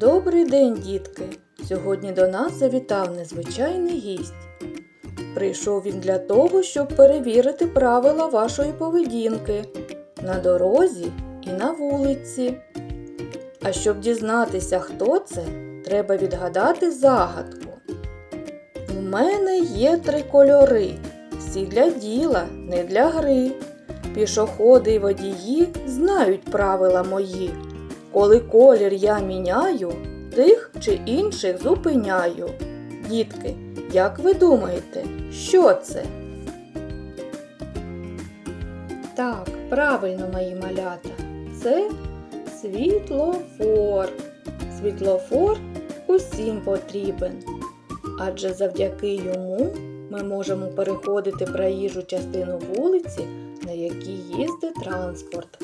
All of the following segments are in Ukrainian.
Добрий день, дітки! Сьогодні до нас завітав незвичайний гість. Прийшов він для того, щоб перевірити правила вашої поведінки на дорозі і на вулиці. А щоб дізнатися, хто це, треба відгадати загадку. У мене є три кольори, всі для діла, не для гри. Пішоходи й водії знають правила мої. Коли колір я міняю, тих чи інших зупиняю. Дітки, як ви думаєте, що це? Так, правильно, мої малята, це світлофор. Світлофор усім потрібен, адже завдяки йому ми можемо переходити проїжджу частину вулиці, на якій їздить транспорт.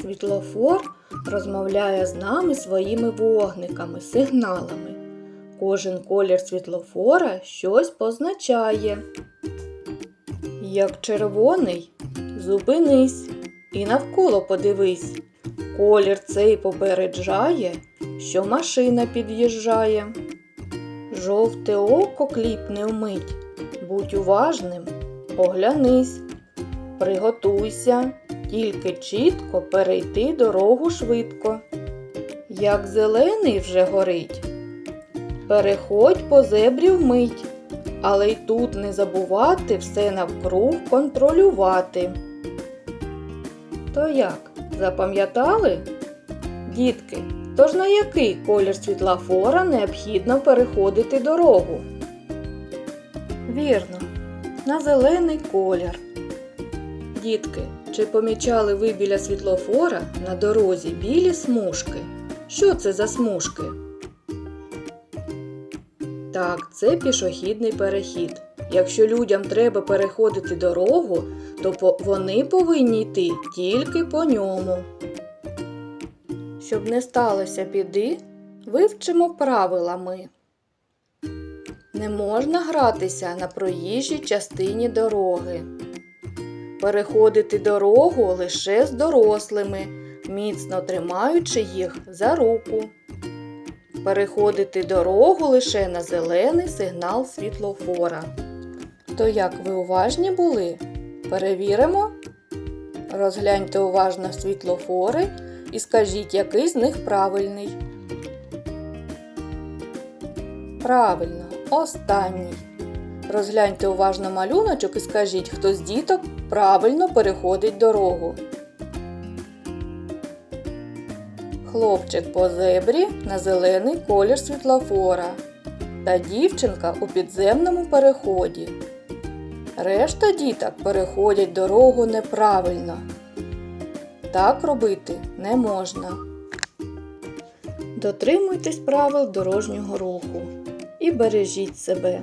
Світлофор розмовляє з нами своїми вогниками, сигналами. Кожен колір світлофора щось позначає. Як червоний, зупинись і навколо подивись. Колір цей попереджає, що машина під'їжджає. Жовте око кліпне вмить. Будь уважним, оглянись, приготуйся, тільки чітко перейти дорогу швидко. Як зелений вже горить, переходь по зебрі вмить, але й тут не забувати все навкруг контролювати. То як, запам'ятали? Дітки, тож на який колір світлофора необхідно переходити дорогу? Вірно, на зелений колір. Дітки, чи помічали ви біля світлофора на дорозі білі смужки? Що це за смужки? Так, це пішохідний перехід. Якщо людям треба переходити дорогу, то вони повинні йти тільки по ньому. Щоб не сталося біди, вивчимо правила ми. Не можна гратися на проїжджій частині дороги. Переходити дорогу лише з дорослими, міцно тримаючи їх за руку. Переходити дорогу лише на зелений сигнал світлофора. То як ви уважні були? Перевіримо. Розгляньте уважно світлофори і скажіть, який з них правильний. Правильно, останній. Розгляньте уважно малюночок і скажіть, хто з діток правильно переходить дорогу. Хлопчик по зебрі на зелений колір світлофора та дівчинка у підземному переході. Решта діток переходять дорогу неправильно. Так робити не можна. Дотримуйтесь правил дорожнього руху і бережіть себе.